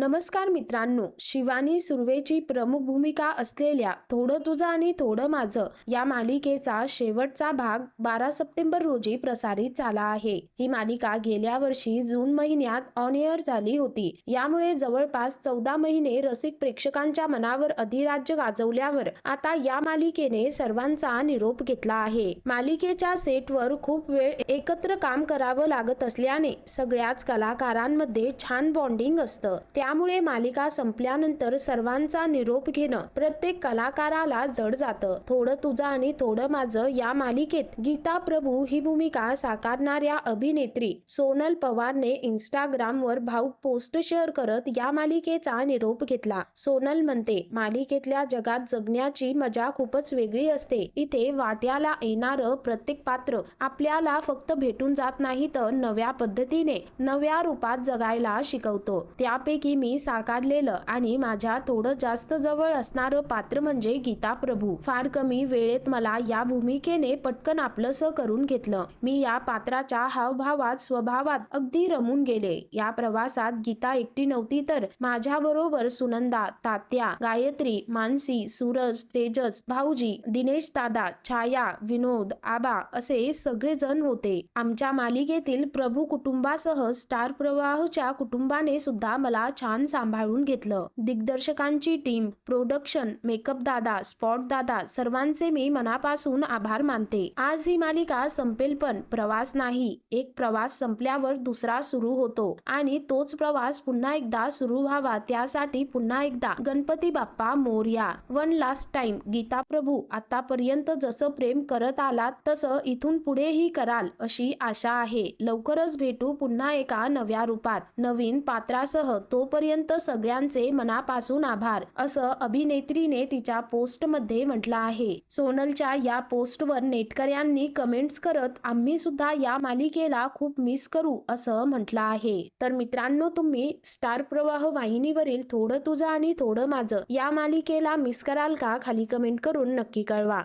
नमस्कार मित्रांनो शिवानी सुर्वेची प्रमुख भूमिका असलेल्या थोडं तुझं आणि थोडं माझं या मालिकेचा शेवटचा भाग बारा सप्टेंबर रोजी प्रसारित झाला आहे. ही मालिका गेल्या वर्षी जून महिन्यात ऑन एअर झाली होती. यामुळे जवळपास चौदा महिने रसिक प्रेक्षकांच्या मनावर अधिराज्य गाजवल्यावर आता या मालिकेने सर्वांचा निरोप घेतला आहे. मालिकेच्या सेटवर खूप वेळ एकत्र काम करावं लागत असल्याने सगळ्याच कलाकारांमध्ये छान बॉन्डिंग असतं. त्या त्यामुळे मालिका संपल्यानंतर सर्वांचा निरोप घेणं प्रत्येक कलाकाराला जड जातं. थोडं तुझं आणि थोडं माझं या मालिकेत गीता प्रभू ही भूमिका साकारणाऱ्या अभिनेत्री सोनल पवारने इंस्टाग्रामवर भाऊक पोस्ट शेअर करत या मालिकेचा निरोप घेतला. सोनल म्हणते मालिकेतल्या जगात जगण्याची मजा खूपच वेगळी असते. इथे वाट्याला येणारं प्रत्येक पात्र आपल्याला फक्त भेटून जात नाही तर नव्या पद्धतीने नव्या रूपात जगायला शिकवतो. त्यापैकी मी साकारलेलं आणि माझ्या थोडं जास्त जवळ असणारं पात्र म्हणजे गीता प्रभू. फार कमी वेळेत मला या भूमिकेने पटकन आपलंसं करून घेतलं. मी या पात्राच्या हावभावात स्वभावात अगदी रमून गेले. या प्रवासात गीता एकटी नव्हती तर माझ्याबरोबर सुनंदा तात्या गायत्री मानसी सूरज तेजस भाऊजी दिनेश दादा छाया विनोद आबा असे सगळेजण होते. आमच्या मालिकेतील प्रभू कुटुंबासह स्टार प्रवाहच्या कुटुंबाने सुद्धा मला छान सांभाळून घेतलं. दिग्दर्शकांची टीम प्रोडक्शन मेकअप दादा स्पॉट दादा सर्वांचे मी मनापासून आभार मानते. आज ही मालिका संपेल पण प्रवास नाही. एक प्रवास संपल्यावर दुसरा सुरू होतो आणि तोच प्रवास पुन्हा एकदा सुरू व्हावा त्यासाठी पुन्हा एकदा Ganpati Bappa Morya. One last time Geeta Prabhu आतापर्यंत जसं प्रेम करत आलात तसं इथून पुढेही कराल अशी आशा आहे. लवकरच भेटू पुन्हा एका नव्या रूपात. नवीन पात्रासह तोपर्यंत सगळ्यांचे मनापासून आभार असं अभिनेत्रीने तिच्या पोस्टमध्ये म्हटलं आहे. सोनलच्या या पोस्टवर नेटकऱ्यांनी कमेंट्स करत आम्ही सुद्धा या मालिकेला खूप मिस करू असं म्हटलं आहे. तर मित्रांनो तुम्ही स्टार प्रवाह वाहिनीवरील थोडं तुझं आणि थोडं माझं या मालिकेला मिस कराल का खाली कमेंट करून नक्की कळवा.